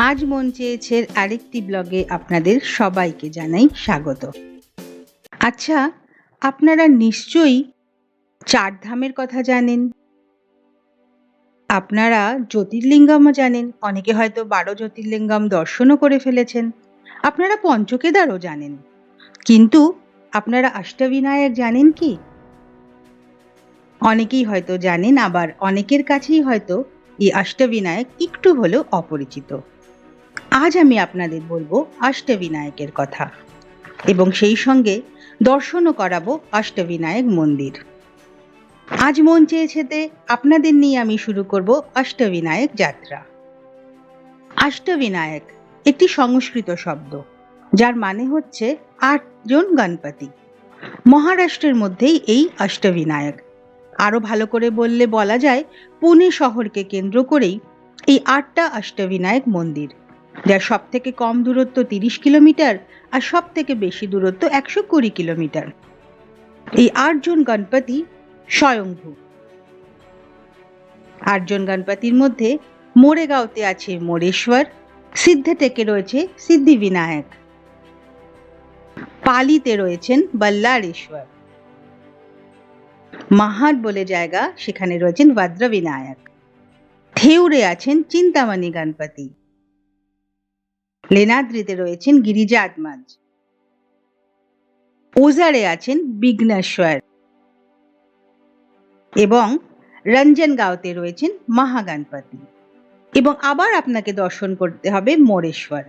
আজ মন চেয়েছের আরেকটি ব্লগে আপনাদের সবাইকে জানাই স্বাগত। আচ্ছা আপনারা নিশ্চয়ই চার ধামের কথা জানেন। আপনারা জ্যোতির্লিঙ্গমও জানেন, অনেকে হয়তো বারো জ্যোতির্লিঙ্গম দর্শনও করে ফেলেছেন। আপনারা পঞ্চকেদারও জানেন। কিন্তু আপনারা অষ্টবিনায়ক জানেন কি? অনেকেই হয়তো জানেন, আবার অনেকের কাছেই হয়তো এই অষ্টবিনায়ক একটু হলেও অপরিচিত। আজ আমি আপনাদের বলব অষ্টবিনায়কের কথা। এবং সেই সঙ্গে দর্শনও করাবো অষ্টবিনায়ক মন্দির। আজ মন চেয়েছেতে আপনাদের নিয়ে আমি শুরু করব অষ্টবিনায়ক যাত্রা। অষ্টবিনায়ক একটি সংস্কৃত শব্দ, যার মানে হচ্ছে আটজন গণপতি। মহারাষ্ট্রের মধ্যেই এই অষ্টবিনায়ক আরও ভালো করে বললে বলা যায়, পুনে শহরকে কেন্দ্র করেই এই আটটা অষ্টবিনায়ক মন্দির। যার সব থেকে কম দূরত্ব তিরিশ কিলোমিটার আর সব থেকে বেশি দূরত্ব একশো কুড়ি কিলোমিটার। এই আটজন গণপতি স্বয়ংভূ। আটজন গণপতির মধ্যে মোরেগাঁওতে আছে মোরেশ্বর, সিদ্ধেটেকে রয়েছে সিদ্ধিবিনায়ক। পালিতে রয়েছেন বল্লারেশ্বর। মাহাট বলে জায়গা, সেখানে রয়েছেন ভদ্রবিনায়ক। থেউরে আছেন চিন্তামণি গণপতি। লেনাদ্রিতে রয়েছেন গিরিজা আদমাজ ওজারে আছেন বিঘ্নেশ্বর। এবং রঞ্জনগাঁওতে রয়েছেন মহাগণপতি। এবং আবার আপনাকে দর্শন করতে হবে মোরেশ্বর।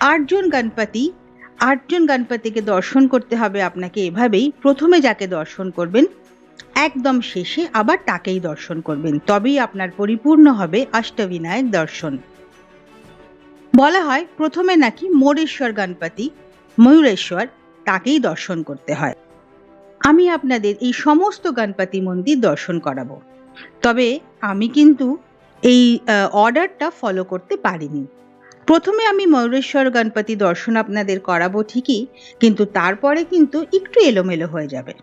আটজন গণপতি আটজন গণপতিকে দর্শন করতে হবে আপনাকে এভাবেই প্রথমে যাকে দর্শন করবেন, একদম শেষে আবার তাকেই দর্শন করবেন। তবেই আপনার পরিপূর্ণ হবে অষ্টবিনায়ক দর্শন। বলা হয়, প্রথমে নাকি মোরেশ্বর গণপতি, ময়ূরেশ্বর তাকেই দর্শন করতে হয়। আমি আপনাদের এই সমস্ত গণপতি মন্দির দর্শন করাবো। তবে আমি কিন্তু এই অর্ডারটা ফলো করতে পারিনি। প্রথমে আমি ময়ূরেশ্বর গণপতি দর্শন আপনাদের করাবো ঠিকই, কিন্তু তারপরে কিন্তু একটু এলোমেলো হয়ে যাবে।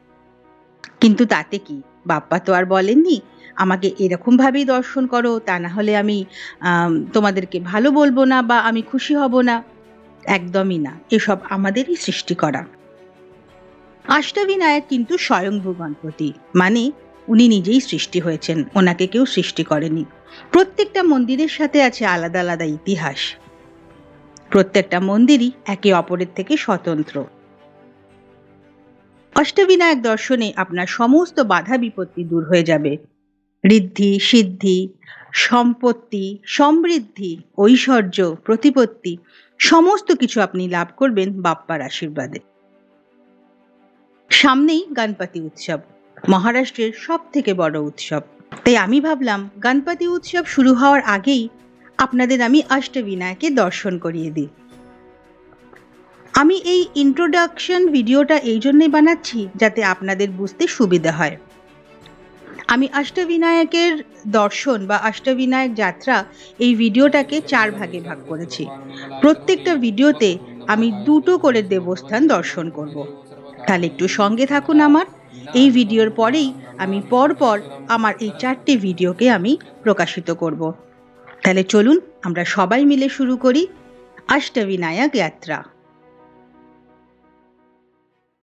কিন্তু তাতে কি? বাপ্পা তো আর বলেননি, আমাকে এরকমভাবেই দর্শন করো, তা না হলে আমি তোমাদেরকে ভালো বলব না বা আমি খুশি হব না। একদমই না, এসব আমাদেরই সৃষ্টি করা। অষ্টবিনায়ক কিন্তু স্বয়ংভূ গণপতি মানে উনি নিজেই সৃষ্টি হয়েছেন, ওনাকে কেউ সৃষ্টি করেনি। প্রত্যেকটা মন্দিরের সাথে আছে আলাদা আলাদা ইতিহাস। প্রত্যেকটা মন্দিরই একে অপরের থেকে স্বতন্ত্র। অষ্টবিনায়ক দর্শনে আপনার সমস্ত বাধা বিপত্তি দূর হয়ে যাবে। ঋদ্ধি, সিদ্ধি, সম্পত্তি, সমৃদ্ধি, ঐশ্বর্য, প্রতিপত্তি, সমস্ত কিছু আপনি লাভ করবেন বাপ্পার আশীর্বাদে। সামনেই গণপতি উৎসব, মহারাষ্ট্রের সব থেকে বড় উৎসব। তাই আমি ভাবলাম, গণপতি উৎসব শুরু হওয়ার আগেই আপনাদের আমি অষ্টবিনায়কে দর্শন করিয়ে দিই। আমি এই ইন্ট্রোডাকশন ভিডিওটা এই জন্যই বানাচ্ছি যাতে আপনাদের বুঝতে সুবিধা হয়। আমি অষ্টবিনায়কের দর্শন বা অষ্টবিনায়ক যাত্রা এই ভিডিওটাকে চার ভাগে ভাগ করেছি। প্রত্যেকটা ভিডিওতে আমি দুটো করে দেবস্থান দর্শন করব। তাহলে একটু সঙ্গে থাকুন আমার। এই ভিডিওর পরেই আমি পরপর আমার এই চারটে ভিডিওকে আমি প্রকাশিত করব। তাহলে চলুন আমরা সবাই মিলে শুরু করি অষ্টবিনায়ক যাত্রা।